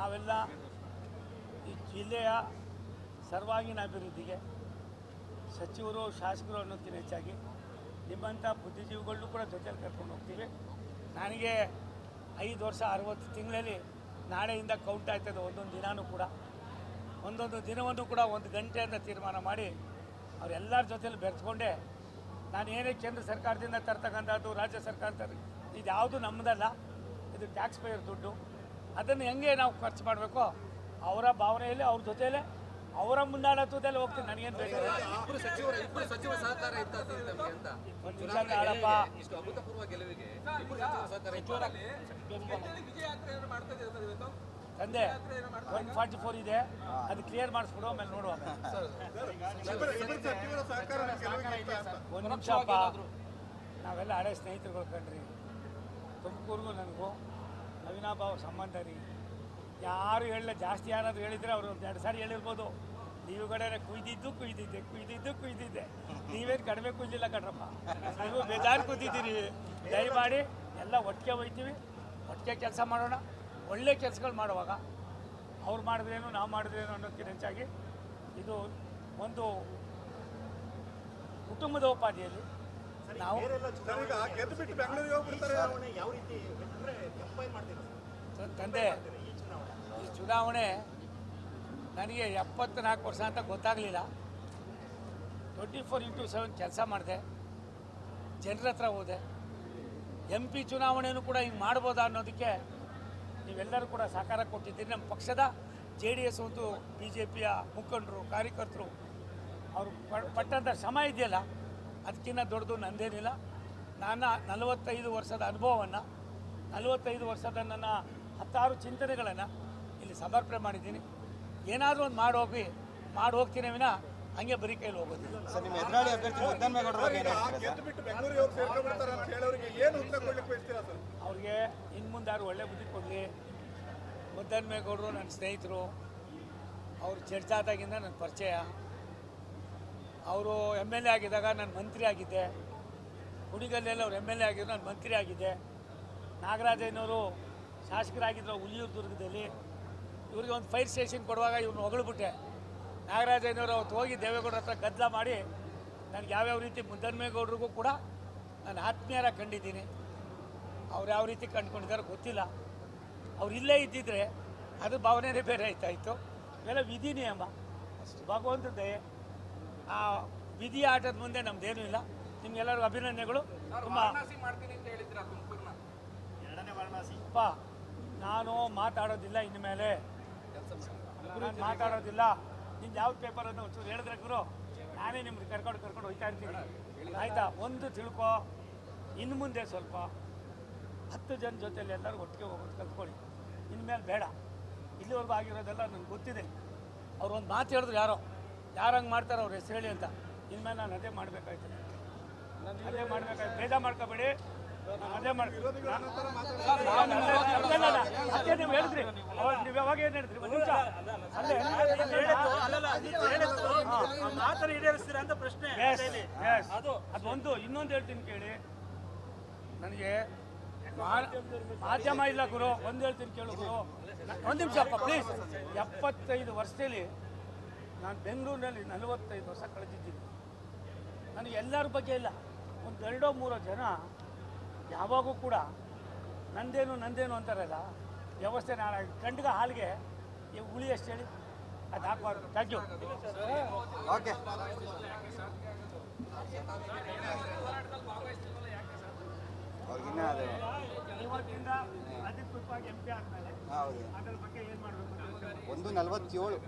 ನಾವೆಲ್ಲ ಈ ಜಿಲ್ಲೆಯ ಸರ್ವಾಂಗೀಣ ಅಭಿವೃದ್ಧಿಗೆ ಸಚಿವರು, ಶಾಸಕರು ಅನ್ನೋದಕ್ಕಿಂತ ಹೆಚ್ಚಾಗಿ ನಿಮ್ಮಂಥ ಬುದ್ಧಿಜೀವಿಗಳನ್ನೂ ಕೂಡ ಜೊತೆಯಲ್ಲಿ ಕರ್ಕೊಂಡು ಹೋಗ್ತೀವಿ. ನನಗೆ ಐದು ವರ್ಷ ಅರವತ್ತು ತಿಂಗಳಲ್ಲಿ ನಾಳೆಯಿಂದ ಕೌಂಟ್ ಆಗ್ತದೆ. ಒಂದೊಂದು ದಿನಾನೂ ಕೂಡ, ಒಂದೊಂದು ದಿನವನ್ನು ಕೂಡ ಒಂದು ಗಂಟೆಯಿಂದ ತೀರ್ಮಾನ ಮಾಡಿ ಅವರೆಲ್ಲರ ಜೊತೆಯಲ್ಲಿ ಬೆರೆಸ್ಕೊಂಡೆ. ನಾನು ಏನೇ ಕೇಂದ್ರ ಸರ್ಕಾರದಿಂದ ತರ್ತಕ್ಕಂಥದ್ದು, ರಾಜ್ಯ ಸರ್ಕಾರ ತರ, ಇದು ಯಾವುದು ನಮ್ಮದಲ್ಲ ಇದು ಟ್ಯಾಕ್ಸ್ ಪೇಯರ್ ದುಡ್ಡು. ಅದನ್ನು ಹೆಂಗೆ ನಾವು ಖರ್ಚು ಮಾಡಬೇಕು? ಅವರ ಭಾವನೆಯಲ್ಲಿ ಅವ್ರ ಜೊತೆಯಲ್ಲೇ ಅವರ ಮುಂದಾಳತ್ವದಲ್ಲಿ ಹೋಗ್ತೀನಿ. ನನಗೇನು ಬೇಕು? ತಂದೆ ಒನ್ ಫಾರ್ಟಿ ಫೋರ್ ಇದೆ. ಅದು ಕ್ಲಿಯರ್ ಮಾಡಿಸ್ಬಿಡು ಆಮೇಲೆ ನೋಡುವ ಒಂದು ನಿಮಿಷಪ್ಪ ನಾವೆಲ್ಲ ಹಳೆ ಸ್ನೇಹಿತರುಗಳು ಕಣ್ರಿ. ತುಮಕೂರಿಗೂ ನನಗೂ ಅವಿನಾಭಾವ ಸಂಬಂಧ ರೀ. ಯಾರು ಹೇಳಲ್ಲ, ಜಾಸ್ತಿ ಯಾರಾದರೂ ಹೇಳಿದ್ರೆ ಅವರು ಒಂದು ಎರಡು ಸಾರಿ ಹೇಳಿರ್ಬೋದು. ನೀವು ಕಡೆ ಕುಯ್ದಿದ್ದು ಕುಯ್ದಿದ್ದೆ ಕುಯ್ದಿದ್ದು ಕುಯ್ದಿದ್ದೆ. ನೀವೇನು ಕಡಿಮೆ ಕುಯ್ದಿಲ್ಲ ಕಣ್ರಪ್ಪ. ನೀವು ಬೇಜಾರು ಕೂತಿದ್ದೀರಿ. ದಯಮಾಡಿ ಎಲ್ಲ ಒಟ್ಟಿಗೆ ಹೋಯ್ತೀವಿ. ಒಟ್ಟಿಗೆ ಕೆಲಸ ಮಾಡೋಣ. ಒಳ್ಳೆ ಕೆಲಸಗಳು ಮಾಡುವಾಗ. ಅವ್ರು ಮಾಡಿದ್ರೇನು, ನಾವು ಮಾಡಿದ್ರೇನು ಅನ್ನೋದಕ್ಕಿಂತ ಹೆಚ್ಚಾಗಿ ಇದು ಒಂದು ಕುಟುಂಬದ ಉಪಾಧಿಯಲ್ಲಿ ನಾವು ತಂದೆ ಈ ಚುನಾವಣೆ? ನನಗೆ ಎಪ್ಪತ್ನಾಲ್ಕು ವರ್ಷ ಅಂತ ಗೊತ್ತಾಗಲಿಲ್ಲ. ಟ್ವೆಂಟಿ ಫೋರ್ ಇಂಟು ಸೆವೆನ್ ಕೆಲಸ ಮಾಡಿದೆ. ಜನರ ಹತ್ರ ಹೋದೆ. ಎಂ ಪಿ ಚುನಾವಣೆಯೂ ಕೂಡ ಹಿಂಗೆ ಮಾಡ್ಬೋದಾ ಅನ್ನೋದಕ್ಕೆ ನೀವೆಲ್ಲರೂ ಕೂಡ ಸಹಕಾರ ಕೊಟ್ಟಿದ್ದೀರಿ. ನಮ್ಮ ಪಕ್ಷದ ಜೆ ಡಿ ಎಸ್ ಒಂದು ಬಿ ಜೆ ಪಿಯ ಮುಖಂಡರು ಕಾರ್ಯಕರ್ತರು ಅವರು ಪಟ್ಟಂಥ ಶ್ರಮ ಇದೆಯಲ್ಲ ಅದಕ್ಕಿಂತ ದೊಡ್ಡದು ನಂದೇನಿಲ್ಲ. ನನ್ನ ನಲವತ್ತೈದು ವರ್ಷದ ಅನುಭವವನ್ನು ನಲವತ್ತೈದು ವರ್ಷದ ನನ್ನ ಹತ್ತಾರು ಚಿಂತನೆಗಳನ್ನು ಇಲ್ಲಿ ಸಮರ್ಪಣೆ ಮಾಡಿದ್ದೀನಿ. ಏನಾದರೂ ಒಂದು ಮಾಡಿ ಹೋಗಿ ಮಾಡಿ ಹೋಗ್ತೀನಿ ವಿನ ಹಂಗೆ ಬರೀ ಕೈಲಿ ಹೋಗೋದಿಲ್ಲ ಸರ್ ನಿಮ್ಮ ಎದುರಾಳಿ ಅಭ್ಯರ್ಥಿ ಮುದ್ದನ್ಮೇಗೌಡರ ಬಗ್ಗೆ ಏನು ಹೇಳ್ತೀರಾ ಗೆದ್ದು ಬಿಟ್ಟು ಬೆಂಗಳೂರಿಗೆ ಹೋಗಿ ಅಂತ ಹೇಳೋರಿಗೆ ಏನು ಉತ್ತರ ಕೊಡ್ಲಿಕ್ಕೆ ಬಯಸ್ತೀರಾ ಸರ್? ಅವ್ರಿಗೆ ಇನ್ನು ಮುಂದೆ ಯಾರು ಒಳ್ಳೆ ಬುದ್ಧಿ ಕೊಡಲಿ. ಮುದ್ದನ್ಮೇಗೌಡರು ನನ್ನ ಸ್ನೇಹಿತರು. ಅವರು ಚರ್ಚಾದಾಗಿಂದ ನನ್ನ ಪರಿಚಯ. ಅವರು ಎಂ ಎಲ್ ಎ ಆಗಿದ್ದಾಗ ನಾನು ಮಂತ್ರಿ ಆಗಿದ್ದೆ. ಹುಡಿಗಲ್ಲೆಲ್ಲ ಅವ್ರು ಎಂ ಎಲ್ ಎ ಆಗಿದ್ರು, ನಾನು ಮಂತ್ರಿ ಆಗಿದ್ದೆ. ನಾಗರಾಜಯ್ಯನವರು ಶಾಸಕರಾಗಿದ್ದರು ಹುಲಿಯೂರು ದುರ್ಗದಲ್ಲಿ. ಇವ್ರಿಗೆ ಒಂದು ಫೈರ್ ಸ್ಟೇಷನ್ ಕೊಡುವಾಗ ಇವ್ರನ್ನ ಹೊಗಳ್ಬಿಟ್ಟೆ. ನಾಗರಾಜಯ್ಯನವರು ಅವತ್ತು ಹೋಗಿ ದೇವೇಗೌಡರ ಹತ್ರ ಗದ್ದಲ ಮಾಡಿ, ನನಗೆ ಯಾವ್ಯಾವ ರೀತಿ ಮುದ್ದನ್ಮೇಗೌಡರಿಗೂ ಕೂಡ ನಾನು ಆತ್ಮೀಯರ ಕಂಡಿದ್ದೀನಿ. ಅವ್ರು ಯಾವ ರೀತಿ ಕಂಡುಕೊಂಡಿದ್ದಾರೋ ಗೊತ್ತಿಲ್ಲ. ಅವ್ರು ಇಲ್ಲೇ ಇದ್ದಿದ್ರೆ ಅದು ಭಾವನೆನೇ ಬೇರೆ ಆಯ್ತಾಯಿತ್ತು ಇವೆಲ್ಲ ವಿಧಿ ನಿಯಮ ಭಗವಂತ ದಯೆ. ಆ ವಿಧಿ ಆಟದ ಮುಂದೆ ನಮ್ದೇನೂ ಇಲ್ಲ. ನಿಮ್ಗೆಲ್ಲರಿಗೂ ಅಭಿನಂದನೆಗಳು. ತುಂಬ ಮಾಡ್ತೀನಿ ಅಂತ ಹೇಳಿದ್ರ ತುಮಕೂರ್ನ? ಎರಡನೇ ವಾರಣಾಸಿ. ಅಪ್ಪ ನಾನು ಮಾತಾಡೋದಿಲ್ಲ ಇನ್ಮೇಲೆ. ನಾನು ಮಾತಾಡೋದಿಲ್ಲ. ನಿಮ್ದು ಯಾವ ಪೇಪರ್ ಅಂತ ಒಂಚೂರು ಹೇಳಿದ್ರೆ ಗುರು. ನಾನೇ ನಿಮ್ಗೆ ಕರ್ಕೊಂಡು ಕರ್ಕೊಂಡು ಹೋಗ್ತಾ ಇರ್ತೀನಿ. ಆಯಿತಾ? ಒಂದು ತಿಳ್ಕೊ. ಇನ್ನು ಮುಂದೆ ಸ್ವಲ್ಪ ಹತ್ತು ಜನ ಜೊತೆಲಿ ಎಲ್ಲರೂ ಒಟ್ಟಿಗೆ ಹೋಗೋದು ಕಲ್ತ್ಕೊಳ್ಳಿ. ಇನ್ಮೇಲೆ ಬೇಡ. ಇಲ್ಲಿವರೆಗೂ ಆಗಿರೋದೆಲ್ಲ ನನಗೆ ಗೊತ್ತಿದೆ. ಅವ್ರು ಒಂದು ಮಾತು ಹೇಳಿದ್ರು ಯಾರೋ. ಯಾರು ಹಂಗೆ ಮಾಡ್ತಾರೆ ಅವ್ರ ಹೆಸರು ಹೇಳಿ ಅಂತ. ಇನ್ಮೇಲೆ ನಾನು ಅದೇ ಮಾಡಬೇಕಾಯ್ತು. ಅದೇ ಮಾಡಬೇಕಾಯ್ತು. ಭೇದ ಮಾಡ್ಕೋಬೇಡಿ. ನಾನು ಅದೇ ಮಾಡಿ ಅದೇ- ನೀವು ಹೇಳಿದ್ರಿ. ಅವಾಗ ನೀವು ಯಾವಾಗ ಏನು ಹೇಳಿದ್ರಿ? ಒಂದು ನಿಮಿಷ. ಮಾತ್ರ ಈಡೇರಿಸ್ತೀರಾ ಅಂತ ಪ್ರಶ್ನೆ. ಅದು ಒಂದು. ಇನ್ನೊಂದು ಹೇಳ್ತೀನಿ ಕೇಳಿ. ನನಗೆ ಮಾಧ್ಯಮ ಇಲ್ಲ ಗುರು. ಒಂದು ಹೇಳ್ತೀನಿ ಕೇಳು ಗುರು. ಒಂದು ನಿಮಿಷ ಅಪ್ಪ ಪ್ಲೀಸ್ ಎಪ್ಪತ್ತೈದು ವರ್ಷದಲ್ಲಿ ನಾನು ಬೆಂಗಳೂರಿನಲ್ಲಿ ನಲವತ್ತೈದು ವರ್ಷ ಕಳೆದಿದ್ದೀನಿ. ನನಗೆ ಎಲ್ಲರ ಬಗ್ಗೆ ಇಲ್ಲ. ಒಂದು ಎರಡೋ ಮೂರೋ ಜನ ಯಾವಾಗೂ ಕೂಡ ನಂದೇನು ನಂದೇನು ಅಂತಾರಲ್ಲ ವ್ಯವಸ್ಥೆ ನಾನು ಗಂಡಿಗೆ ಹಾಲಿಗೆ ಈ ಹುಳಿ ಎಷ್ಟು ಹೇಳಿ ಅದು ಹಾಕಬಾರ್ದು. Thank you okay. ಅವ್ರಿಗಿನ್ನ ಅದು. ಇವತ್ತಿಂದ ಅಧಿಕೃತವಾಗಿ ಎಂ ಪಿ ಆದಮೇಲೆ ಹೌದು. ಅದ್ರ ಬಗ್ಗೆ ಏನು ಮಾಡಬೇಕು ಒಂದು ನಲವತ್ತೇಳು.